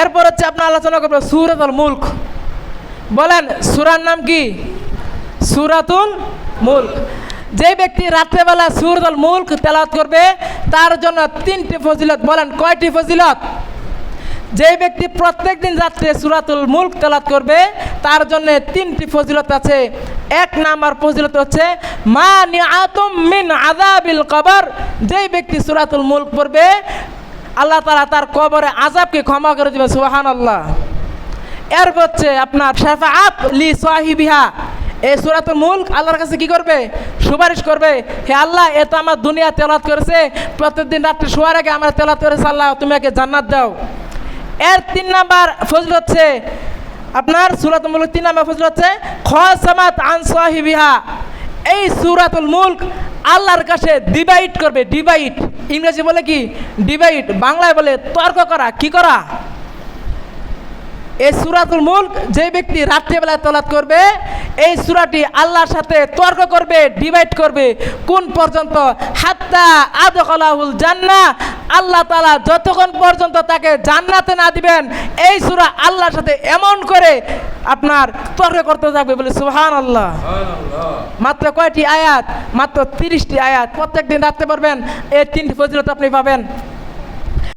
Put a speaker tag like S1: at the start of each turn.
S1: এরপর হচ্ছে আপনার আলোচনা করব সুরাতুল মুল্ক। বলেন, সুরার নাম কি? সুরাতুল মুল্ক। যে ব্যক্তি রাত্রেবেলা সুরাতুল মুল্ক তেলাওয়াত করবে, তার জন্য তিনটি ফজিলত। বলেন, কয়টি ফজিলত? যে ব্যক্তি প্রত্যেক দিন রাত্রে সুরাতুল মুল্ক তেলাত করবে, তার জন্য তিনটি ফজিলত আছে। এক নাম্বার ফজিলত হচ্ছে মা নিআতুম মিন আযাবিল কবর। যেই ব্যক্তি সুরাতুল মুল্ক পড়বে আল্লাহ তাআলা তার কবরে আজাবকে ক্ষমা করে দিবে সুবহানাল্লাহ। এর হচ্ছে আপনার শাফাআত লি সাহিবিহা। এই সুরাতুল মুল্ক আল্লাহর কাছে কি করবে? সুপারিশ করবে, হে আল্লাহ, এ তো আমার দুনিয়া তেলাত করেছে, প্রত্যেকদিন রাত্রে শোয়ার আগে আমার তেলাত করেছে, আল্লাহ, তুমি একে জান্নাত দাও। এর তিন নাম্বার ফজল হচ্ছে, আপনার সুরাতুল মুল্ক তিন নাম্বার ফজল হচ্ছে, খসামাত আন সাহিবিহা। এই সুরাতুল মুল্ক আল্লাহর কাছে ডিভাইড করবে ডিভাইড ইংরেজি বলে কি? ডিভাইড বাংলায় বলে তর্ক করা, কি করা? এই সুরাতুল মুল্ক যে ব্যক্তি রাত্রিবেলায় তলাত করবে এই সুরাটি আল্লাহর সাথে তর্ক করবে ডিভাইড করবে। কোন পর্যন্ত? হাত্তা আদকলাহুল জান্না আল্লাহ তালা যতক্ষণ পর্যন্ত তাকে জান্নাতে না দিবেন এই সুরা আল্লাহর সাথে এমন করে আপনার তর্ক করতে থাকবে বলে সুহান আল্লাহ মাত্র কয়টি আয়াত? মাত্র তিরিশটি আয়াত। প্রত্যেক দিন রাখতে পারবেন এই তিনটি ফজিলত আপনি পাবেন।